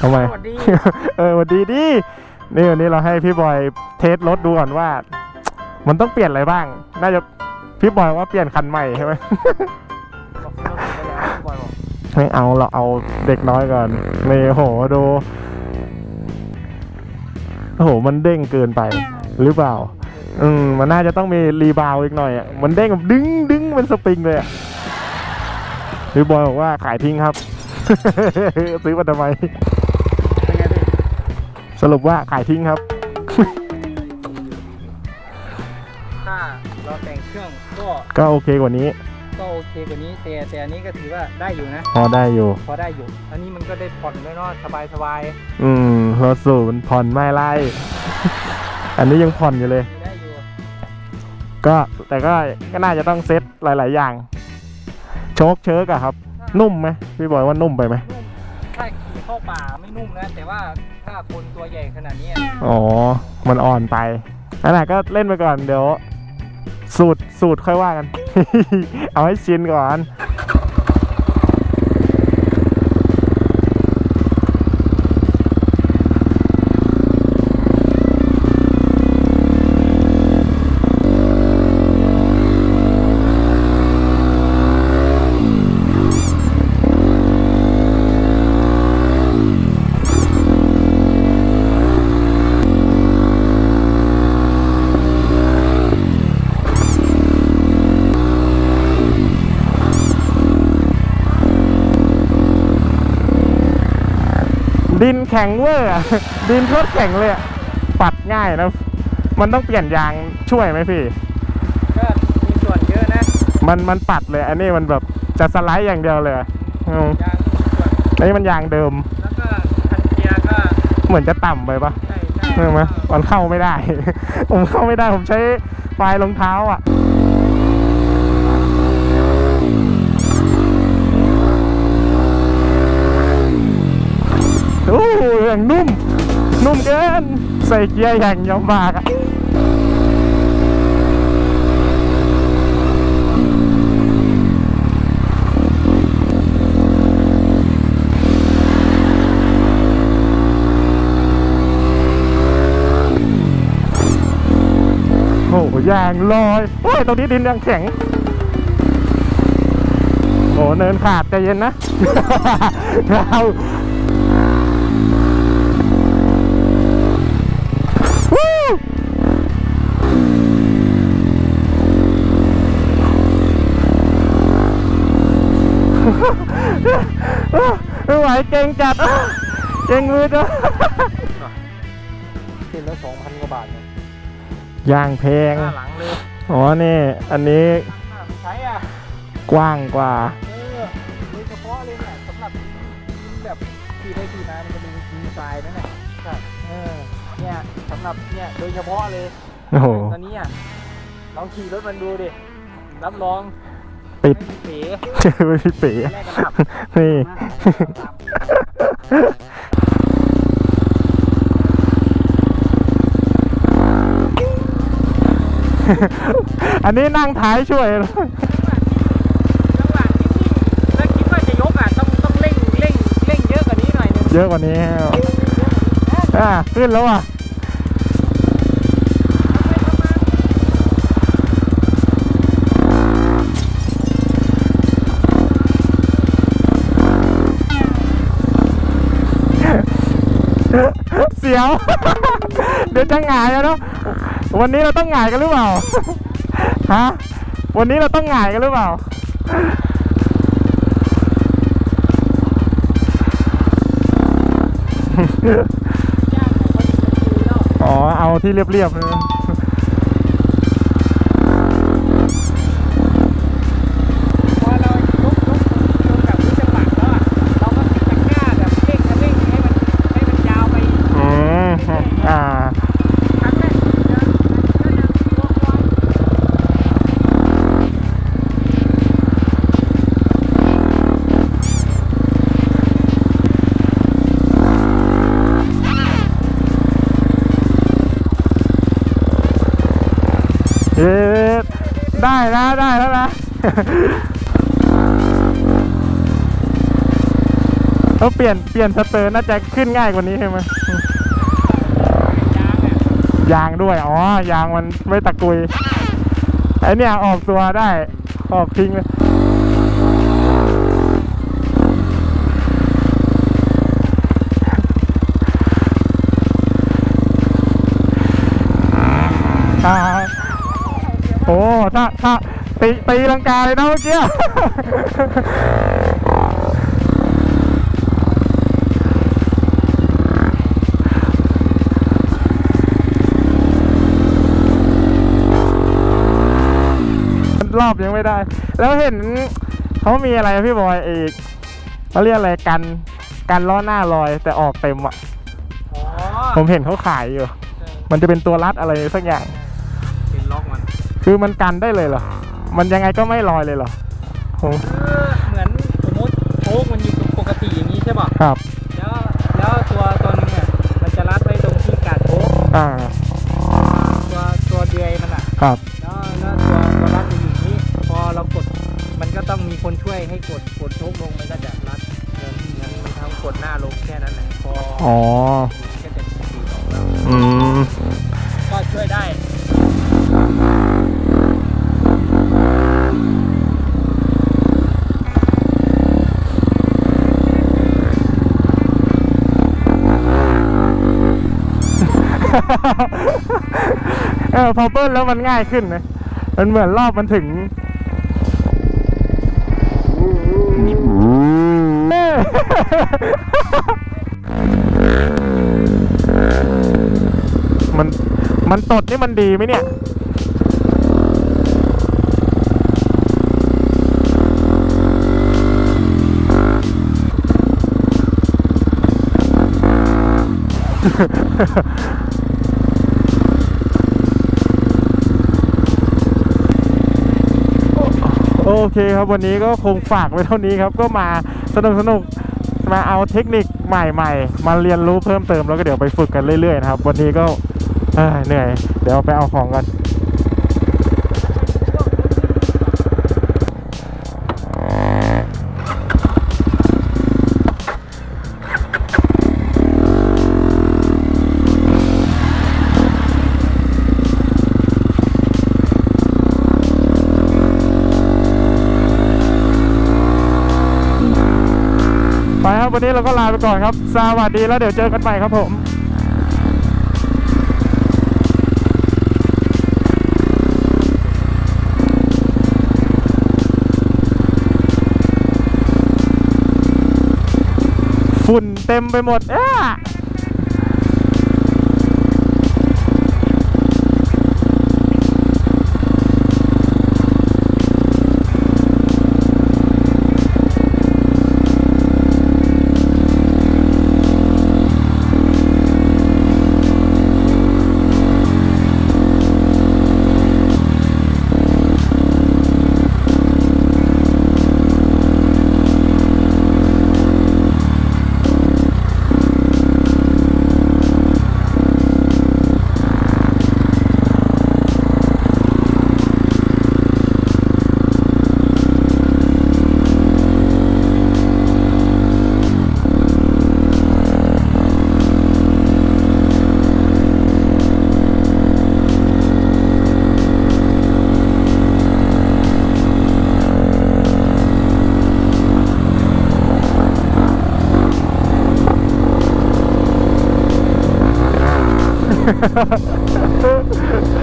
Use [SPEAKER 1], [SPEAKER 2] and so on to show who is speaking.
[SPEAKER 1] ทำไม
[SPEAKER 2] สวัสดี
[SPEAKER 1] เออสวัสดีดินี่วันนี้เราให้พี่บอยเทสรถดูก่อนว่า มันต้องเปลี่ยนอะไรบ้าง น่าจะพี่บอยว่าเปลี่ยนคันใหม่ใช่ไหม
[SPEAKER 2] บอกซื้อรถผมไปแล้วพี่บอยบอก
[SPEAKER 1] ไม่เอาเราเอาเด็กน้อยก่อนนี่โหดูโอ้โหมันเด้งเกินไปหรือเปล่า อืมมันน่าจะต้องมีรีบาวด์อีกหน่อยอะมันเด้งแบบดึงดึงเป็นสปริงเลยอะพี่บอยบอกว่าขายทิ้งครับ ซื้อมาทำไม
[SPEAKER 2] เป็นไงพี่
[SPEAKER 1] สรุปว่าขายทิ้งครับ
[SPEAKER 2] ถ้าเราแต่งเครื่องก็
[SPEAKER 1] ก็โอเคกว่านี้
[SPEAKER 2] ก็โอเคกว่านี้แต่แต่อันนี้ก็ถือว่าได้อยู่นะ
[SPEAKER 1] พอได้อยู่
[SPEAKER 2] พอได้อยู่ อันนี้มันก็ได้ผ่อนด้วยเนาะสบายสบาย
[SPEAKER 1] อืมรถสูบมันผ่อนไม่ไล่ อันนี้ยังผ่อนอยู่เลย
[SPEAKER 2] ๆได้อยู่
[SPEAKER 1] ก็แต่ก็ก็น่าจะต้องเซ็ตหลาย ๆ อย่าง โชคเชิร์กอะครับ นุ่มไหมพี่บอยว่านุ่มไปไหม
[SPEAKER 2] นุ่มถ้าขี่ เข้าป่าไม่นุ่มนะ แต่ว่าถ้าคนตัวใหญ่ขนาดนี้อ๋
[SPEAKER 1] อ มันอ่อนไปอันแหละก็เล่นไปก่อนเดี๋ยว สูตรสูตรค่อยว่ากัน เอาให้ชินก่อน ดินแข็งเวอร์อะดินโคตรแข็งเลยอะปัดง่ายนะ มันต้องเปลี่ยนยางช่วยไหมพี่
[SPEAKER 2] ก็มีส่วนเยอะนะ
[SPEAKER 1] มันมันปัดเลย อันนี้มันแบบจะสไลด์อย่างเดียวเลยอะอืม
[SPEAKER 2] ยางมีส่วน
[SPEAKER 1] อันนี้มันยางเดิม
[SPEAKER 2] แล้วก็คันเกียร์ก็
[SPEAKER 1] เหมือนจะต่ำไปปะ
[SPEAKER 2] ใช่ใช่
[SPEAKER 1] ใช่ไหมมันเข้าไม่ได้ ผมเข้าไม่ได้ผมใช้ปลายรองเท้าอะ โอ้โหอย่างนุ่ม นุ่มเกิน ใส่เกียร์อย่างยำบากอะโอ้ยางลอยโอ้ยตรงนี้ดินยังแข็งโอ้เนินขาดใจเย็นนะ เราวู้ ไม่ไหว เก่งจัดเก่งมือจ้ะ
[SPEAKER 2] เส้นละสองพันกว่าบาทเนี่ย
[SPEAKER 1] ยางแพง
[SPEAKER 2] หน้าหลังเลย
[SPEAKER 1] อ๋อ นี่ อันนี้
[SPEAKER 2] หน้าไม่ใช้อะ
[SPEAKER 1] กว้างกว่า
[SPEAKER 2] เออโดยเฉพาะเลยเนี่ยสำหรับแบบขี่ได้ขี่มามันจะมีมีทรายนั่นแหละครับเออ เนี่ยสำหรับเนี่ยโดยเฉพาะเลย
[SPEAKER 1] โอ้โห
[SPEAKER 2] ตอนนี้อะลองขี่รถมันดูดิ รับรอง
[SPEAKER 1] ปิด
[SPEAKER 2] ไม่มีเป๋
[SPEAKER 1] ไม่พี่เป๋
[SPEAKER 2] แรกกันขับ
[SPEAKER 1] นี่ อันนี้นั่งท้ายช่วย
[SPEAKER 2] จังหวะที่วิ่งแล้วคิดว่าจะยกอะต้องต้องเร่งเร่งเร่งเยอะกว่านี้หน่อยนึง
[SPEAKER 1] เยอะกว่านี้อะขึ้นแล้วอะ เสียว เดี๋ยวจะหงายแล้วเนาะวันนี้เราต้องหงายกันหรือเปล่าฮะวันนี้เราต้องหงายกันหรือเปล่าอ๋อเอาที่เรียบๆ
[SPEAKER 2] เลย แล้
[SPEAKER 1] วเปลี่ยนเปลี่ยนสเตอร์น่าจะขึ้นง่ายกว่านี้ใช่ไหม
[SPEAKER 2] ยาง
[SPEAKER 1] ด้วย อ๋อ ยางมันไม่ตะกุย ไอเนี่ยออกตัวได้ ออกทิ้งเลยโอ้ถ้าถ้า ตีตีลังกาเลยนะเมื่อกี้ รอบยังไม่ได้ แล้วเห็นเขามีอะไรอะพี่บอยอีกเขาเรียกอะไรกันกันล้อหน้าลอยแต่ออกเต็มอะ
[SPEAKER 2] อ๋อ
[SPEAKER 1] ผมเห็นเขาขายอยู่ มันจะเป็นตัวรัดอะไรสักอย่าง
[SPEAKER 2] เป็นล็อกมัน
[SPEAKER 1] คือมันกันได้เลยเหรอ มันยังไงก็ไม่ลอยเลยเหรอโอ้
[SPEAKER 2] คือเหมือนสมมติโชคมันอยู่ปกติอย่างนี้ใช่ป่ะ
[SPEAKER 1] ครับ
[SPEAKER 2] แล้วแล้วตัวตัวนึงเนี่ยมันจะรัดไว้ตรงที่กาดโชค
[SPEAKER 1] อ่า
[SPEAKER 2] ตัวตัวเดือยมันอะ
[SPEAKER 1] ครับ
[SPEAKER 2] แล้วแล้วตัวตัวรัดมันอยู่นี้ พอเรากดมันก็ต้องมีคนช่วยให้กดกดโชคลงมันก็จะรัดเหมือนเหมือนมันทำกดหน้าลงแค่นั้นแหละพอ
[SPEAKER 1] อ๋อ
[SPEAKER 2] ก็จะดีออกแล้ว
[SPEAKER 1] อืม
[SPEAKER 2] ก็ช่วยได้
[SPEAKER 1] เออพอเบิ้ลแล้วมันง่ายขึ้นนะมันเหมือนรอบมันถึงมันมันตดนี่มันดีไหมเนี่ย โอ เคครับวันนี้ก็คงฝากไว้เท่านี้ครับก็มาสนุกสนุกมาเอาเทคนิคใหม่ๆ มาเรียนรู้เพิ่มเติมแล้วก็เดี๋ยวไปฝึกกันเรื่อยๆนะครับ วันนี้ก็เอ้ยเหนื่อย เดี๋ยวไปเอาของกัน วันนี้เราก็ลาไปก่อนครับ สวัสดีแล้วเดี๋ยวเจอกันใหม่ครับผมฝุ่นเต็มไปหมดอ้อ Ha ha ha ha!